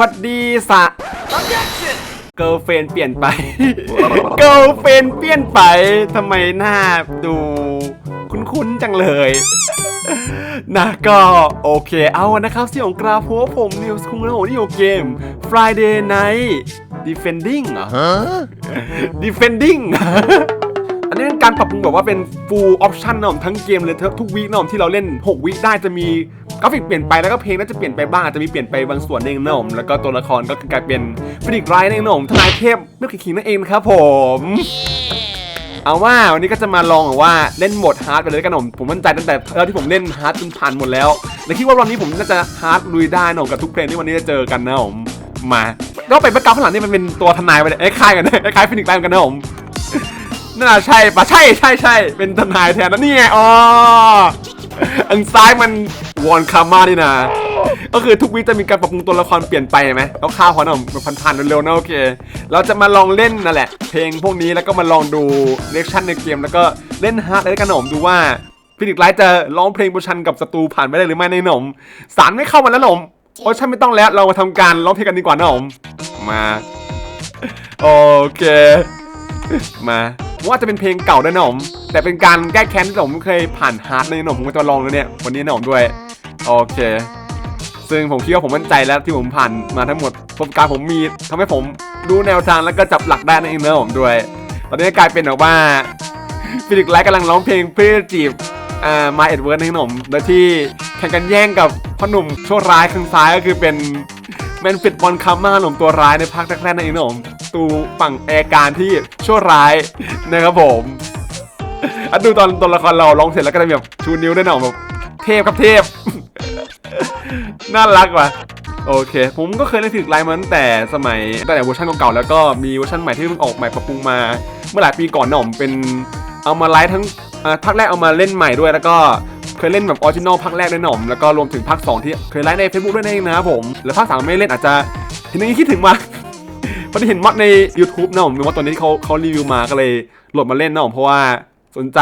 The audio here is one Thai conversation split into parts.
หวัดดีสะเกิร์ลเฟนเปลี่ยนไป เกิร์ลเฟนเปลี่ยนไปทำไมหน้าดูคุ้นๆจังเลยนะก็โอเคเอานะครับเสียงกราฟเพราะว่าผมนิวส์คุงและผมที่อยู่เกม Friday Night Defending เหรอ Defending อันนี้เป็นการปรับปรุงแบบว่าเป็น full option นะผมทั้งเกมเลยทุกวีคนะผมที่เราเล่น 6วิได้จะมี กราฟิกเปลี่ยนไปแล้วก็เพลงน่าจะเปลี่ยนไปบ้างอาจจะมีเปลี่ยนไปบางส่วนเองนะผมแล้วก็ตัวละครก็คือกลายเป็นฟินิกไรน์เองนะผมทนายเทพเมื่อกี้คิงนั่นเองนะครับผมเอาว่าวันนี้ก็จะมาลองว่าเล่นโหมดฮาร์ดไปเลยแล้วกันผมผมมั่นใจตั้งแต่แล้วที่ผมเล่นฮาร์ดจนผ่านหมดแล้วและคิดว่าวันนี้ผมน่าจะฮาร์ดลุยได้นะผมกับทุกเพลงที่วันนี้จะเจอกันนะผมมาแล้วไปแบ็กกราวด์ข้างหลังนี่มันเป็นตัวทนายไปเลยไอ้คล้ายกันนะไอ้คล้ายฟินิกซ์ไลน์กันนะผมน่าใช่ปะใช่ใช่ใช่เป็นทนายแทนนะนี่ไงอ๋อ อันซ้ายมันวอนคาม่านี่นะก็คือทุกวีจะมีการปรับปรุงตัวละครเปลี่ยนไปไหมแล้วข้าวพอนะผมพันๆเร็วๆนะโอเค เราจะมาลองเล่นนั่นแหละ เพลงพวกนี้แล้วก็มาลองดูเลคชั่นในเกม แล้วก็เล่นฮาร์ดเลยกันหนมดูว่าฟินิกไลท์จะร้องเพลงบูชันกับศัตรูผ่านไปได้หรือไม่ในหนมสารไม่เข้ามาแล้วหนมโอ้ฉันไม่ต้องแล้วเรามาทำการร้องเพลงกันดีกว่านะหนมมาโอเค มา ว่าจะเป็นเพลงเก่าด้วยนะหนมแต่เป็นการแก้แค้นที่ผมเคยผ่านฮาร์ดในหนมผมก็จะลองแล้วเนี่ยวันนี้หนมด้วย โอเค ซึ่งผมคิดว่าผมมั่นใจแล้วที่ผมผ่านมาทั้งหมดประสบการณ์ผมมีทำให้ผมรู้แนวทางแล้วก็จับหลักได้นั่นเองนะผมด้วย ตอนนี้กลายเป็นแบบว่าฟิลิกไลท์กำลังร้องเพลงเพื่อจีบอ่ามาเอ็ดเวิร์ดให้หนมโดยที่แข่งกันแย่งกับพ่อหนุ่มชั่วร้ายข้างซ้ายก็คือเป็นแมนฟิตบอลคัมมาหนุ่มตัวร้ายในภาคแรกๆนั่นเองนะผม ตูฝั่งแอร์การที่ชั่วร้ายนะครับผมอะดูตอนตัวละครเราร้องเสร็จแล้วก็จะแบบชูนิ้วด้วยนะผมแบบเทพครับเทพ น่ารักว่ะโอเค ผมก็เคยเล่นฟิกไลน์มาตั้งแต่สมัยตั้งแต่เวอร์ชันเก่าๆแล้วก็มีเวอร์ชันใหม่ที่เพิ่งออกใหม่ปรับปรุงมา เมื่อหลายปีก่อนหนะผมเป็นเอามาไลฟ์ทั้งอ่าภาคแรกเอามาเล่นใหม่ด้วยแล้วก็เคยเล่นแบบออริจินอลภาคแรกด้วยหนะผมแล้วก็รวมถึงภาค2ที่เคยไลฟ์ใน Facebook ด้วยนะเองนะครับผม แล้วภาคสามไม่เล่นอาจจะเห็นอย่างนี้คิดถึงมา พอดีเห็นมอดใน YouTube นะผมมีมอดตัวนี้ที่เขาเขารีวิวมาก็เลยโหลดมาเล่นนะผมเพราะว่าสนใจ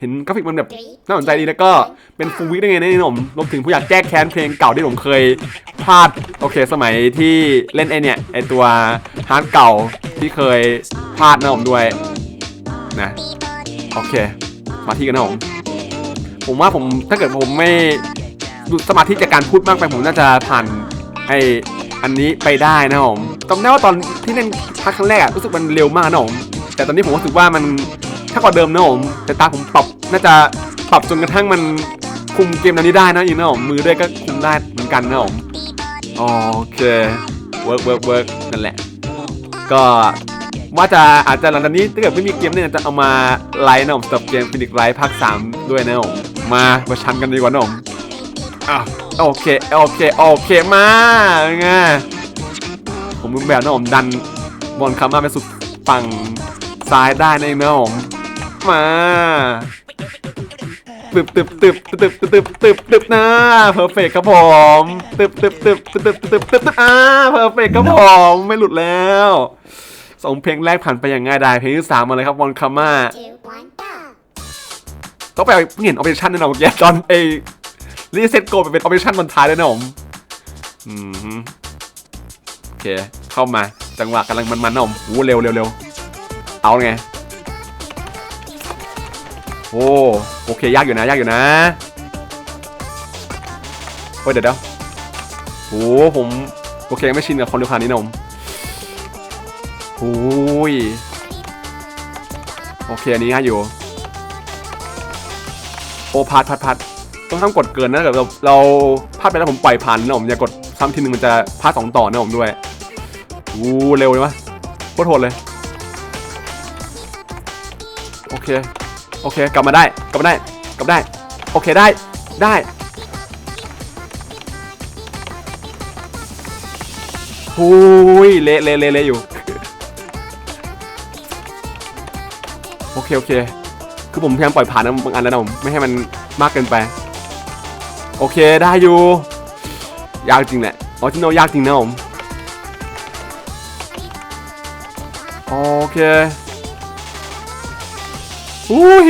เห็นกราฟิกมันแบบน่าสนใจดีแล้วก็เป็นฟูลวิกได้ไงเนี่ยผมรวมถึงผู้อยากแก้แค้นเพลงเก่าที่ผมเคยพลาดโอเค สมัยที่เล่นไอเนี่ยไอตัวฮาร์ดเก่าที่เคยพลาดนะผมด้วยนะโอเค มาที่กันนะผมผมว่าผมถ้าเกิดผมไม่ดูสมาธิจากการพูดมากไปผมน่าจะผ่านไอ อันนี้ไปได้นะผมจำได้ว่าตอนที่เล่นภาคครั้งแรกอะรู้สึกมันเร็วมากนะผมแต่ตอนนี้ผมรู้สึกว่ามันถ้ากว่าเดิมนะผมแต่ตาผมปรับน่าจะปรับจนกระทั่งมันคุมเกมนั้นนี้ได้นะอีกนะผมมือด้วยก็คุมได้เหมือนกันนะผมโอเคเวิร์กเวิร์กเวิร์กนั่นแหละ ก็ว่าจะอาจจะหลังจากนี้ถ้าเกิดไม่มีเกมเนี่ยจะเอามาไลฟ์นะผมสำหรับเกมฟินิกไลฟ์ภาค 3 ด้วยนะผมมาประชันกันดีกว่านะผมอะ โอเค โอเค โอเค มาไงผมมือแบบนะผมดันบอลคามาไปสุดฝั่งซ้ายได้นะเองนะผมมาตึบตึบตึบตึบตึบตึบตึบตึบนะเพอร์เฟกครับผมตึบตึบตึบตึบตึบตึบตึบตึบอ่าเพอร์เฟกครับผมไม่หลุดแล้วสองเพลงแรกผ่านไปอย่างง่ายดายเพลงที่สามมาเลยครับบอลคามา two, one, go. ต้องไปเอาเพิ่งเห็นออเปอเรชั่นแน่นอนเมื่อกี้ตอนเอ รีเซ็ตโกไปเป็นออปชั่นบนท้ายเลยนะผมอืมโอเค เข้ามาจังหวะกำลังมันๆนะผมโอ้เร็วเร็วเร็วเอาไงโอ้โอเคยากอยู่นะยากอยู่นะเฮ้ยเดี๋ยวเดี๋ยวโอ้ผมโอเคไม่ชินกับคนดูขนาดนี้นะผมโอ้ยโอเคอันนี้ง่ายอยู่โอพาร์ทพัดพัด ต้องห้ามกดเกินนะเกิดเราเราพลาดไปแล้วผมปล่อยผ่านนะผมอย่ากดซ้ำทีนึงมันจะพลาดสองต่อนะผมด้วยอู้เร็วเลยวะโคตรโหดเลย โอเค โอเค กลับมาได้ กลับมาได้ กลับมาได้ โอเค ได้ ได้ หูยเละเละเละเละอยู่ โอเค โอเค คือผมพยายามปล่อยผ่านนะบางอันแล้วนะผม ไม่ให้มันมากเกินไป โอเคได้อยู่ ยากจริงแหละออจิโนยากจริงนะผมโอเคอุ้ย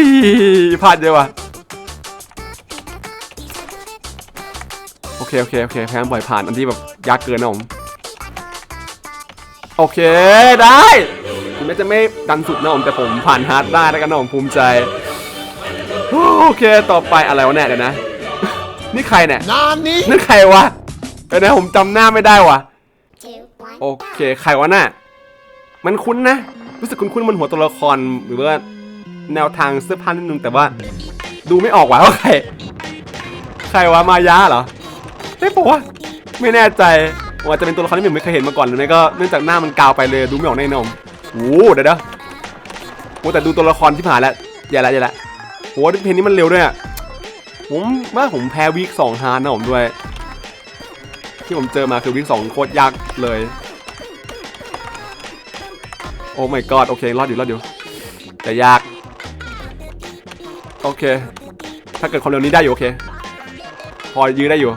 พลาดเยอะว่ะโอเคโอเคโอเคพยายามปล่อยผ่านอันที่แบบยากเกินนะผมโอเคได้ถึงแม้จะไม่ดันสุดนะผมแต่ผมผ่านฮาร์ดได้แล้วกันนะผมภูมิใจ โอเคต่อไปอะไรวะเนี่ยเดี๋ยวนะ นี่ใครเนี่ย Nani? นั่นใครวะเดี๋ยวนะผมจำหน้าไม่ได้วะ two, one, โอเค ใครวะน่ะ มันคุ้นนะ รู้สึกคุ้นๆบนหัวตัวละครหรือว่าแนวทางเสื้อผ้านิดนึงแต่ว่า ดูไม่ออกว่าว่าใคร ใครวะมายาเหรอเฮ้ยผมว่าไม่แน่ใจว่าจะเป็นตัวละครที่ผมไม่เคยเห็นมาก่อนหรือไม่ก็เนื่องจากหน้ามันกาวไปเลยดูไม่ออกแน่นอนโอ้โหเดี๋ยวเดี๋ยวโอ้แต่ดูตัวละครที่ผ่านแล้วอย่าละอย่าละโหเพลงนี้มันเร็วด้วยอะ ผมว่าผมแพ้วีคสองฮาร์ดนะผมด้วย ที่ผมเจอมาคือวิกสองโคตรยากเลย โอ้ my god โอเค รอดอยู่รอดอยู่ แต่ยาก โอเค ถ้าเกิดความเร็วนี้ได้อยู่โอเค พอยื้อได้อยู่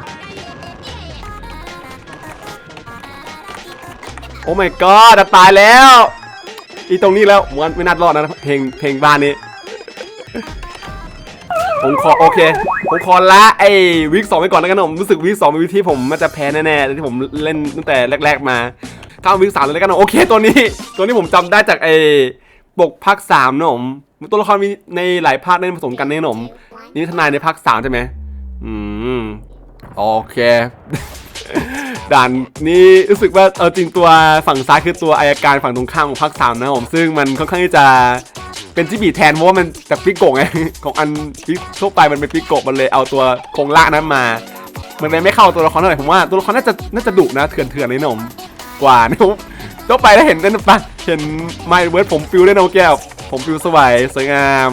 โอ้ my god ตายแล้ว อีตรงนี้แล้วมันไม่น่ารอดนะเพลงเพลงบ้านนี้ ผมขอโอเค ผมขอละไอ้วิกสองไปก่อนแล้วกันนะผมรู้สึกวิกสองเป็นวิกที่ผมมันจะแพ้แน่ๆที่ผมเล่นตั้งแต่แรก ๆมาข้าวิกสามเลยแล้วกันนะโอเค ตัวนี้ ตัวนี้ผมจำได้จากไอ้ปกภาคสามนะผมตัวละครมีในหลายภาคได้ผสมกันในหนมนี่ทนายในภาคสามใช่ไหมอืมโอเคด่านนี้รู้สึกว่าเออจริงตัวฝั่งซ้ายคือตัวอายการฝั่งตรงข้ามของภาคสามนะผมซึ่งมันค่อนข้างที่จะ เป็นจิบีแทนเพราะว่ามันจากปิกโกะไงของอันที่ทั่วไปมันเป็นปิกโกะมันเลยเอาตัวโครงล่างนั้นมามันเลยไม่เข้าตัวละครเท่าไหร่ผมว่าตัวละครน่าจะน่าจะดุนะเถื่อนเถื่อนๆเลยนมกว่านะผมทั่วไปถ้าเห็นนั่นปะเห็นไมเวิร์ดผมฟิลได้นะแก้วผมฟิลสวยสวยงาม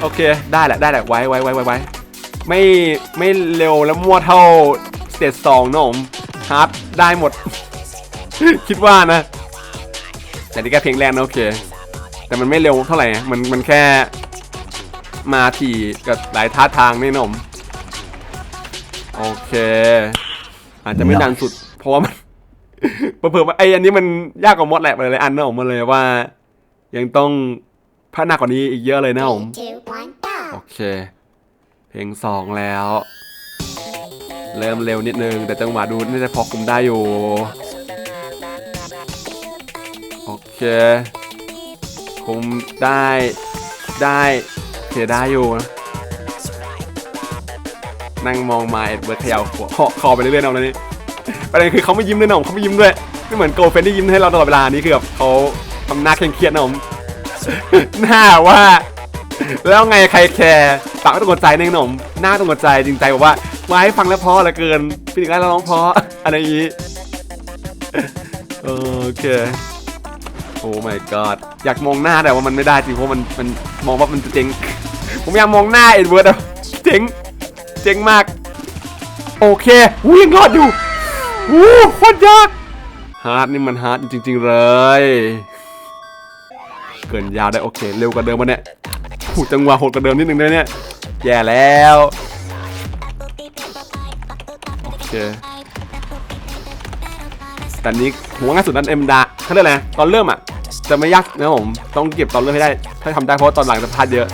โอเคได้แหละได้แหละไว้ไว้ไว้ไว้ไว้ไม่ไม่เร็วและมั่วเท่าสเตจสองนมฮาร์ดได้หมด คิดว่านะ แต่นี่แค่เพลงแรกนะโอเค แต่มันไม่เร็วเท่าไหร่มันมันแค่มาถี่กับหลายท่าทางนี่นมโอเค อาจจะไม่ดันสุด เพราะว่ามันเผื่อว่าไออันนี้มันยากกว่ามดแหละหลยอันนะผมมาเลยว่า ยังต้องพัฒนากว่านี้อีกเยอะเลยนะผมโอเค เพลงสองแล้ว เริ่มเร็วนิดนึง แต่จังหวะดูน่าจะพอคุมได้อยู่ โอเค คุมได้ได้โอเคได้อยู่นะนั่งมองมาเอ็ดเบิร์ดเขย่าหัวคอคอไปเรื่อยๆเอาแล้วนี่ประเด็นคือเขาไม่ยิ้มด้วยนะผมเขาไม่ยิ้มด้วยไม่เหมือนโกลเฟนที่ยิ้มให้เราตลอดเวลานี่คือแบบเขาทำหน้าเคร่งเครียดนะผมหน้าว่า แล้วไงใครแคร์ปากต้องกดใจในขนมหน้าต้องกดใจจริงใจบอกว่าไว้ฟังแล้วเพราะเลือเกินพี่ถึงได้เราร้องเพราะอะไรอย่างนี้โอเค อ้ my god อยากมองหน้าแต่ว่ามันไม่ได้จริงเพราะมันมันมองว่ามันจะเจ๊ง ผมอยากมองหน้าเอ็ดเวิร์ดอะเจ๊ง เจ๊งมาก โอเคอู้ยังรอดอยู่อู้โคตรยากฮาร์ดนี่มันฮาร์ดจริง ๆ เลย เกินยาวได้โอเค เร็วกว่าเดิมวันเนี้ยผูจังหวะโหดกว่าเดิมนิดนึงด้วยเนี่ย แย่แล้ว โอเคแต่นี้หัวง่ายสุดนั้นเอ็มดาเขาเรียกอะไรตอนเริ่มอะ จะไม่ยากนะผม ต้องเก็บตอนเริ่มให้ได้ ถ้าทำได้เพราะตอนหลังจะพลาดเยอะ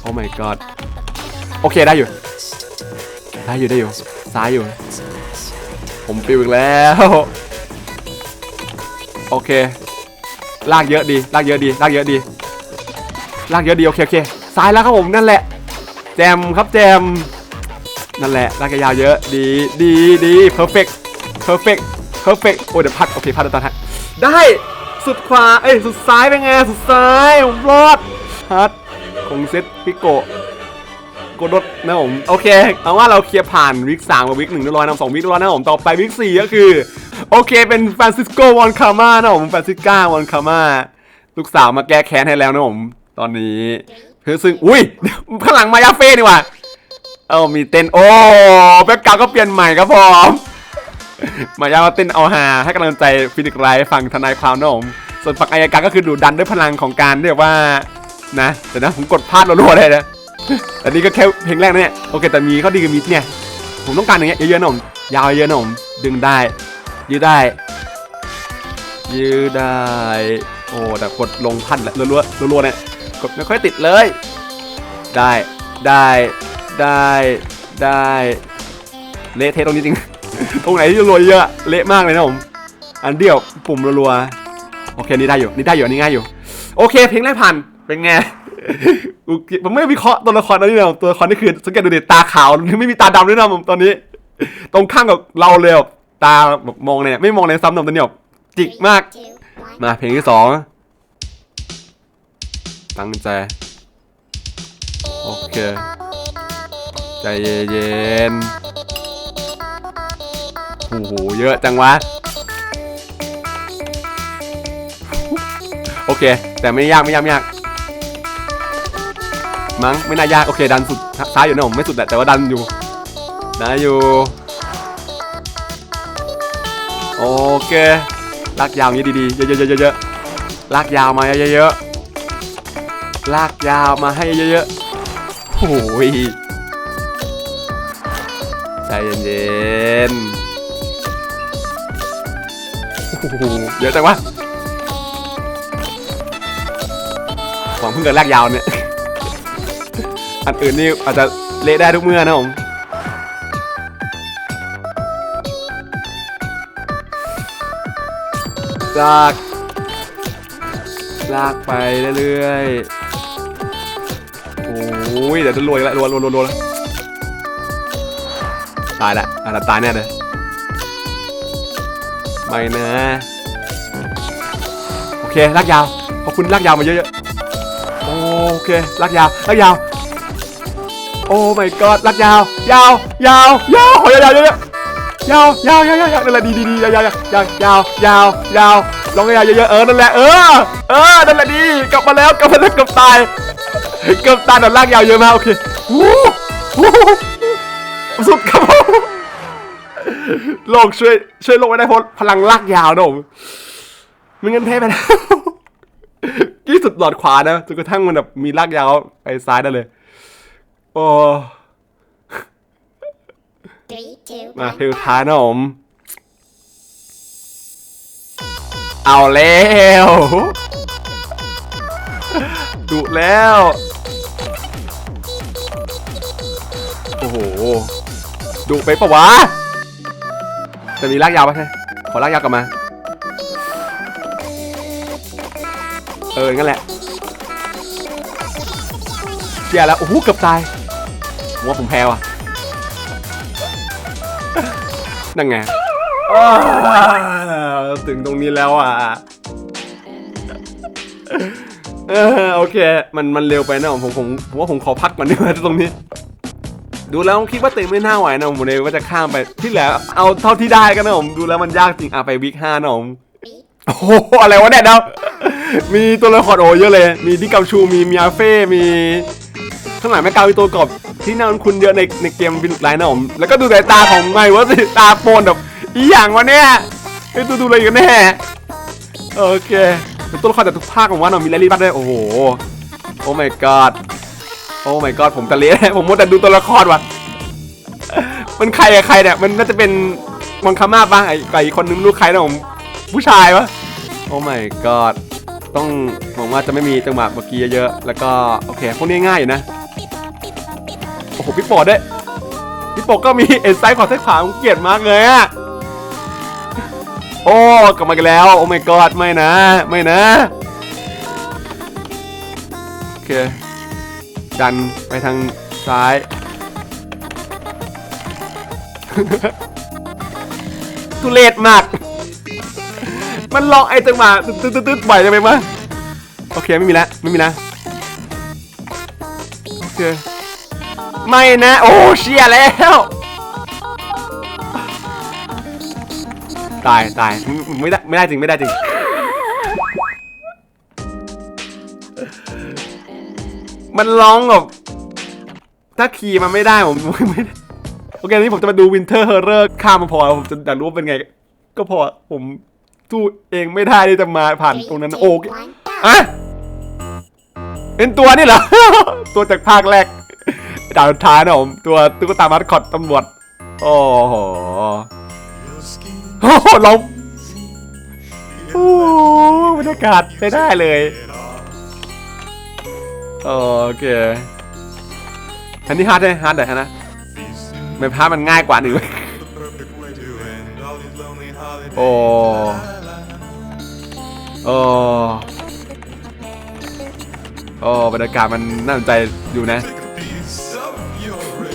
โอ้ my god โอเคได้อยู่ ได้อยู่ได้อยู่ ซ้ายอยู่ ผมปิวอีกแล้ว โอเค ลากเยอะดี ลากเยอะดี ลากเยอะดี ลากเยอะดี โอเคโอเคซ้ายแล้วครับผมนั่นแหละ แจมครับแจม นั่นแหละลากยาวเยอะ ดี ดี ดี perfect perfect perfect โอ้ยเดี๋ยวพัดโอเคพัดตอนทัดได้สุดขวาเอ้ยสุดซ้ายเป็นไงสุดซ้ายผมรอดฮัดคงเซ็ตพิโกะกดรถนะผมโอเคเอาว่าเราเคลียร์ผ่านวิกสามกับวิกหนึ่งเรียบร้อยนะสองวิกเรียบร้อยนะผมต่อไปวิกสี่ก็คือ โอเคเป็นฟรานซิสโกวอนคาม่านะผมฟรานซิสก้าวอนคาม่าลูกสาวมาแก้แค้นให้แล้วนะผมตอนนี้เพื่อซึ่งอุ้ยข้างหลังมายาเฟ่นี่ว่ะเออมีเต้นโอ้แบ็กกราวก็เปลี่ยนใหม่ครับผม มายามาเต้นเอาฮาให้กำลังใจฟินิกไรฝั่งทนายความนะผมส่วนฝั่งอายการก็คือดูดันด้วยพลังของการเรียกว่านะแต่นะผมกดพลาดรัวๆเลยนะแต่นี่ก็แค่เพลงแรกนะเนี่ยโอเคแต่มีข้อดีกับมีเนี่ยผมต้องการอย่างเงี้ยเยอะๆหน่อยยาวเยอะๆหน่อยดึงได้ยืดได้ ยืดได้ โอ้แต่กดลงพันแหละรัวๆรัวๆเนี่ยกดไม่ค่อยติดเลย ได้ได้ได้ได้เละเทะตรงนี้จริง ตรงไหนที่รัวเยอะเละมากเลยนะผม อันเดียวปุ่มรัวๆโอเคนี่ได้อยู่นี่ได้อยู่อันนี่ง่ายอยู่ โอเค เพลงแรกผ่านเป็นไงผมไม่วิเคราะห์ตัวละครนะนี่นะตัวละครนี่คือสังเกตดูดิตาขาวไม่มีตาดำด้วยนะผมตอนนี้ ตรงข้างกับเราเลยตาแบบมองเนี่ยไม่มองในซ้ำนมตัวเนี้ยจิกมาก มาเพลงที่สองตั้งใจ โอเค ใจเย็นๆ โอ้โห เยอะจังวะ โอเค แต่ไม่ยากไม่ยากไม่ยาก มั้งไม่น่ายาก โอเค ดันสุดซ้ายอยู่นะผมไม่สุดแหละแต่ว่าดันอยู่ได้อยู่ โอเค ลากยาวนี้ดีๆ เยอะๆเยอะๆลากยาวมาเยอะๆ ลากยาวมาให้เยอะๆโอ้ยใจเย็นๆ อ้โหเยอะจังวะหวังเพิ่งเกิดลากยาวเนี่ย อันอื่นนี่อาจจะเละได้ทุกเมื่อนะผมลากลากไปเรื่อยๆ โอ้ยเดี๋ยวจะรวยแล้วรวยรวยรวยรวยแล้วตายละอะตายแน่เลย ไม่นะ โอเคลากยาว ขอบคุณลากยาวมาเยอะๆ โอเคลากยาวลากยาว โอ้ my god ลากยาว ยาวยาวยาวขอยาวๆเยอะๆยาวยาวยาวยาวยาวนั่นแหละดีดีดียาวยาวยาวยาวยาวยาวลองยาวเยอะๆเออนั่นแหละเออเออนั่นแหละดีกลับมาแล้วกลับมาแล้วกือบตายเกือบตายแต่ลากยาวเยอะมากโอเคสุดครับผม โลกช่วยช่วยโลกไว้ได้เพราะพลังลากยาวนะผมไม่งั้นแพ้ไปแล้วที่สุดหลอดขวานะจนกระทั่งมันแบบมีลากยาวไปซ้ายได้เลย โอ้ Three, two, มา one. เพลงสุดท้ายนะผมเอาแล้วดุแล้ว โอ้โหดุไปปะวะ จะมีลากยาวปะใช่ขอลากยาวกลับมา เอองั้นแหละเชียแล้วโอ้โหเกือบตายผมว่าผมแพ้ว่ะนั่นไงถึงตรงนี้แล้วอะเออโอเค มันมันเร็วไปนะผมผมผมว่าผมขอพักก่อนดีกว่าตรงนี้ ดูแล้วคิดว่าเต็มไม่น่าไหวนะผมเลยว่าจะข้ามไปที่เหลือเอาเท่าที่ได้กันนะผมดูแล้วมันยากจริงอะไปวิกห้านะผมโอ้โหอะไรวะเนี่ยเดามีตัวละครโอเยอะเลย มีดิกัมชูมีมิอาเฟ่ มีข้างหลังแม่กาวมีตัวกรอบที่น่าคุ้นเยอะในในเกมวินไลน์นะผมแล้วก็ดูสายตาของไงวะสิตาโปนแบบอีหยังวะเนี่ยไอ้ตัวดูอะไรกันแน่โอเคตัวละครแต่ทุกภาคของว่าเนาะมีแรลลี่บัตด้วยโอ้โหโอ้ my god อ้ my god ผมจะเละผมมัวแต่ดูตัวละครว่ะ มันใครอะใครเนี่ยมันน่าจะเป็นมังคาม่าป่ะไอ้ไก่คนนึงไม่รู้ใครนะผมผู้ชายวะโอ้ my god ต้องหวังว่าจะไม่มีจังหวะเมื่อกี้เยอะๆแล้วก็โอเคพวกนี้ง่ายอยู่นะโอ้โหพี่ปอดด้วยพี่ปอดก็มีเอ็นไซด์ขอซ้ายขวาผมเกลียดมากเลยอะโอ้กลับมากันแล้วโอ้ my god ไม่นะ ไม่นะโอเค ดันไปทางซ้าย ทุเรศมาก มันลองไอ้จังหวะตึ๊ดตึ๊ดบ่อยจังไปมั้ยโอเคไม่มีแล้วไม่มีแล้วโอเคไม่นะ โอ้เชียแล้ว ตายตายไม่ได้ไม่ได้จริงไม่ได้จริง มันร้องแบบถ้าขี่มันไม่ได้ผมไม่ได้โอเคนี้ผมจะมาดูวินเทอร์เฮอร์เรอร์ข้ามมาพอผมจะอยากรู้ว่าเป็นไง ก็พอผมสู้เองไม่ได้ที่จะมาผ่านตรงนั้น Three, โอ two, เค one. อะเป็นตัวนี่เหรอ ตัวจากภาคแรกดาวท้ายนะผมตัวตุ๊กตามัดคอตตำรวจโอ้โหโอ้โหลมโอ้โหบรรยากาศไปได้เลย โอเคอันนี้ฮาร์ดเลยฮาร์ดเลยฮะนะไม่พามันง่ายกว่าหนึ่งโอ้โอ้โอ้บรรยากาศมันน่าสนใจอยู่นะ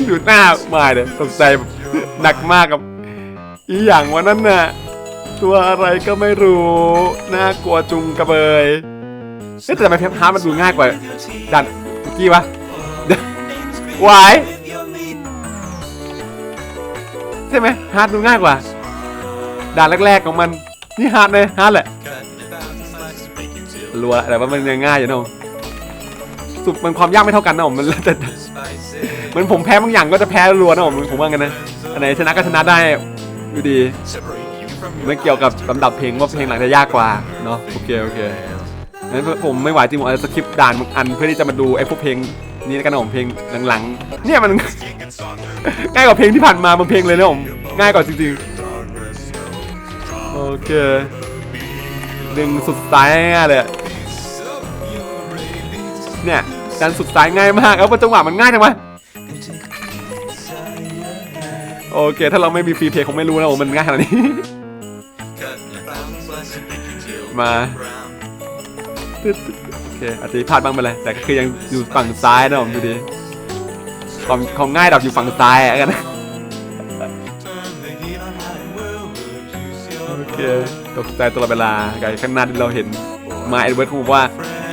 ดูหน้ามาเลยตกใจหนักมากกับ อีอย่างวันนั้นน่ะ ตัวอะไรก็ไม่รู้ น่ากลัวจุงกระเบย เอ๊ะแต่ทำไมเพปฮาร์ดมันดูง่ายกว่าดันเมื่อกี้วะเดี๋ยวายใช่ไหมฮาร์ดดูง่ายกว่าด่านแรกๆของมันนี่ฮาร์ดเลยฮาร์ดแหละรัวแต่ว่ามันยังง่ายอยู่เนอะสุดมันความยากไม่เท่ากันนะผมมันแล้วแต่เหมือนผมแพ้บางอย่างก็จะแพ้รัวนะผมผมว่ากันนะอันไหนชนะก็ชนะได้อยู่ดีไม่เกี่ยวกับลำดับเพลงว่าเพลงหลังจะยากกว่าเนาะโอเคโอเค งั้นผมไม่ไหวจริงผมอาสคริปต์ด่านบางอันเพื่อที่จะมาดูไอ้พวกเพลงนี้แล้วกันนะผมเพลงหลังๆ เนี่ยมัน ง่ายกว่าเพลงที่ผ่านมาบางเพลงเลยนะผมง่ายกว่าจริงๆ โอเคดึงสุดซ้ายง่ายเลยเนี่ยดันสุดซ้ายง่ายมากแล้วจังหวะมันง่ายจังวะโอเค ถ้าเราไม่มีฟรีเพย์คงไม่รู้นะว่ามันง่ายขนาดนี้ มา ตึ๊ดโอเคอาจจะพลาดบ้างไปเลยแต่ก็คือยังอยู่ฝั่งซ้ายนะผมดูดิความความง่ายดับอยู่ฝั่งซ้ายอะกันนะโอเคตกใจตลอดเวลาไกข้างหน้าที่เราเห็นมาเอ็ดเวิร์ดคงบอกว่า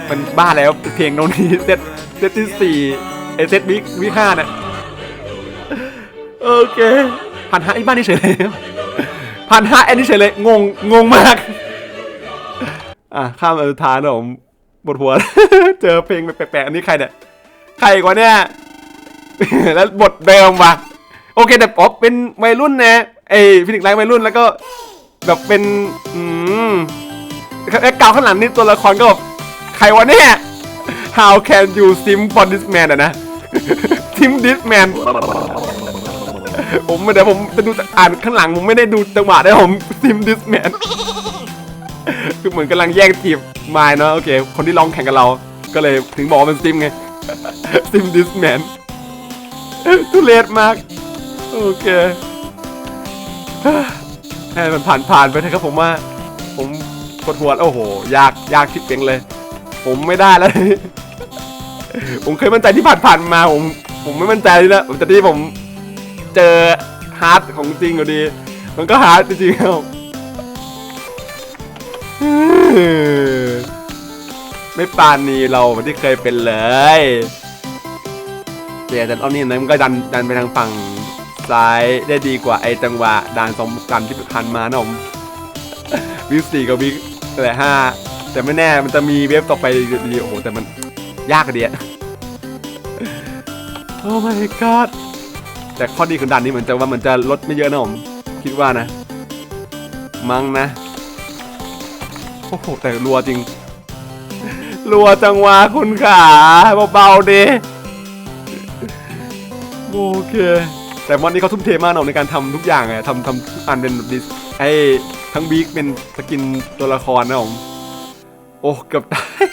มันบ้าแล้วเพลงตรงนี้เซตเซตที่สี่เอเซตวิวิห้าน่ะโอเคผ่านฮาไอ้บ้านนี่เฉยเลยผ่านฮาแอนนี่เฉยเลยงงงงมาก อะข้ามอันสุดท้ายนะผมปวดหัว เจอเพลงแปลกๆอันนี้ใครเนี่ยใครกวะเนี่ย แล้วบทเดิมว่ะโอเคแต่อเป็นวัยรุ่นนะไอ้ฟินิกไลท์วัยรุ่นแล้วก็แบบเป็นอืมไอ้กาวข้างหลังนี่ตัวละครก็แบบใครวะเนี่ย How can you sim for this man อะนะ sim this man ผมเดี๋ยวผมจะดูอ่านข้างหลังผมไม่ได้ดูจังหวะได้ผมซิมดิสแมน คือเหมือนกำลังแย่งจีบมายเนาะโอเคคนที่ร้องแข่งกับเรา ก็เลยถึงบอกว่ามันซิมไงซิมดิสแมนทุเรศมาก โอเคให้มันผ่านผ่านไปเถอะครับผมว่า ผมปวดหัวโอ้โห ยากยากชิบเป่งเลย ผมไม่ได้แล้วผมเคยมั่นใจที่ผ่านผ่านมาผมผมไม่มั่นใจเลยนะแต่ที่ผมเจอฮาร์ดของจริงก็ดี มันก็ฮาร์ดจริงๆครับ ไม่ปานนี้เราเหมือนที่เคยเป็นเลยเดี๋ยวแต่รอบนี้นะมันก็ดันดันไปทางฝั่งซ้ายได้ดีกว่าไอ้จังหวะด่านสองกันที่ผ่านมานะผมวิสี่กับวิแต่ห้าแต่ไม่แน่มันจะมีเวฟต่อไปดีโอ้โหแต่มันยากเดียโอ้ my god แต่ข้อดีของด่านนี้เหมือนจะว่ามันจะลดไม่เยอะนะผมคิดว่านะ มั้งนะ โอ้โหแต่รัวจริง รัวจังวะคุณขาเบาๆดิโอเค แต่วันนี้เขาทุ่มเทมากนะในการทำทุกอย่างไงทำทำอันเป็นดิสไอ้ทั้งบีกเป็นสกินตัวละครนะผมโอ้เกือบตาย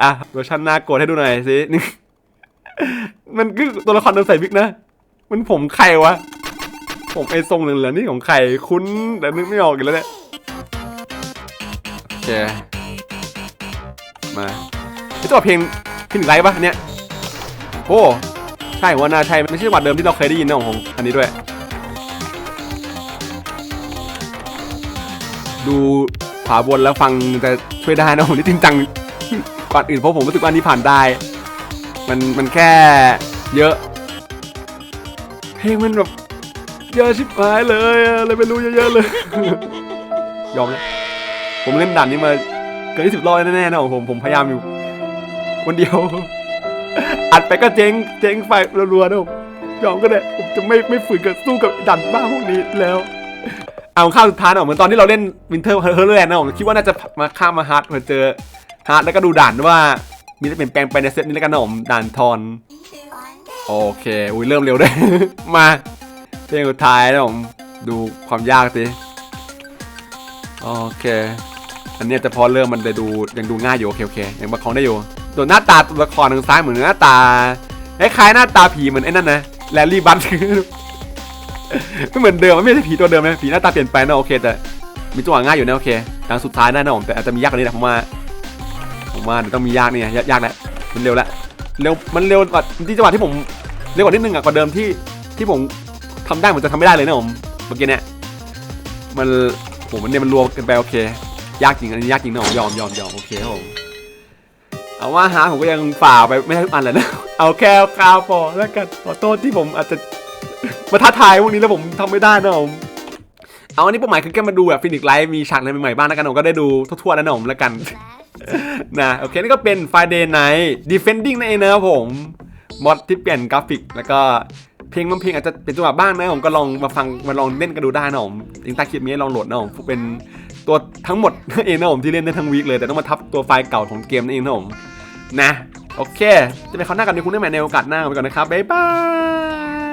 อะเวอร์ชันหน้ากดให้ดูหน่อยสินี่มันคือตัวละครโดนใส่วิกนะ มันผมใครวะ ผมไอ้ทรงเหลืองๆนี่ของใคร คุ้นแต่นึกไม่ออกอีกแล้วเนี่ย เค มาไอ้ตัวเพลงเพลงไรปะเนี่ยโอ้ใช่ว่าน่าใช่ไม่ใช่จังหวัดเดิมที่เราเคยได้ยินนะของอันนี้ด้วย ดูขวาบนแล้วฟังจะช่วยได้นะผมนี่จริงจังก่อนอื่นเพราะผมรู้สึกว่าอันนี้ผ่านได้ มันมันแค่เยอะ เพลงมันแบบเยอะชิบหายเลยอะอะไรไม่รู้เยอะๆเลย ยอมแล้ว ผมเล่นด่านนี้มาเกินที่สิบรอบแน่ๆนะของผมผมพยายามอยู่ คนเดียว อัดไปก็เจ๊งเจ๊งไฟรัวๆนะผมยอมก็ได้ผมจะไม่ไม่ฝืนกับสู้กับด่านบ้าพวกนี้แล้ว เอาข้าวสุดท้ายนะเหมือนตอนที่เราเล่นวินเทอร์เฮอร์แลนด์นะผมคิดว่าน่าจะมาข้ามมาฮาร์ดมาเจอฮาร์ดแล้วก็ดูด่านว่ามีอะไรเปลี่ยนแปลงไปในเซตนี้แล้วกันนะผมด่านทอนโอเคอุ้ยเริ่มเร็วด้วยมาเพลงสุดท้ายนะผมดูความยากสิโอเค อันเนี้ยจะพอเริ่มมันจะดูยังดูง่ายอยู่โอเคโอเคยังประคองได้อยู่ส่วนหน้าตาตัวละครทางซ้ายเหมือนหน้าตาคล้ายๆหน้าตาผีเหมือนไอ้นั่นนะแลลี่บัตไม่เหมือนเดิมไม่ใช่ผีตัวเดิมนะผีหน้าตาเปลี่ยนไปนะโอเคแต่มีจังหวะง่ายอยู่นะโอเคทางสุดท้ายนะนะผมแต่อาจจะมียากกว่านี้นะผมว่าผมว่าเดี๋ยวต้องมียากนี่ไงยากยากแล้วมันเร็วแล้วเร็วมันเร็วกว่าที่จังหวะที่ผมเร็วกว่านิดนึงอะกว่าเดิมที่ที่ผมทำได้เหมือนจะทำไม่ได้เลยนะผมเมื่อกี้เนี่ยมันโหมันเนี่ยมันรวมกันไปโอเค ยากจริงอันนี้ยากจริงนะผมยอมยอมยอมโอเคครับผมเอาว่าหาผมก็ยังฝ่าไปไม่ทุกอันเลยนะเอาแค่คราวพอแล้วกันขอโทษที่ผมอาจจะมาท้าทายพวกนี้แล้วผมทำไม่ได้นะผมเอาอันนี้เป้าหมายคือแค่มาดูแบบฟินิกไลฟ์มีฉากอะไรใหม่ๆบ้างแล้วกันผมก็ได้ดูทั่วๆแล้วนะผมแล้วกันนะโอเคนี่ก็เป็น Friday Night Defending นั่นเองนะครับผมมอดที่เปลี่ยนกราฟิกแล้วก็เพลงบางเพลงอาจจะเป็นจังหวะบ้างนะผมก็ลองมาฟังมาลองเล่นกันดูได้นะผมลิงต้คลิปนี้ลองโหลดนะผมเป็น ตัวทั้งหมดเองนะผมที่เล่นได้ทั้งวีคเลยแต่ต้องมาทับตัวไฟล์เก่าของเกมนั่นเองนะผมนะ โอเค จะไปเขาหน้ากันในคุณได้ใหม่ในโอกาสหน้าไปก่อนนะครับบ๊ายบาย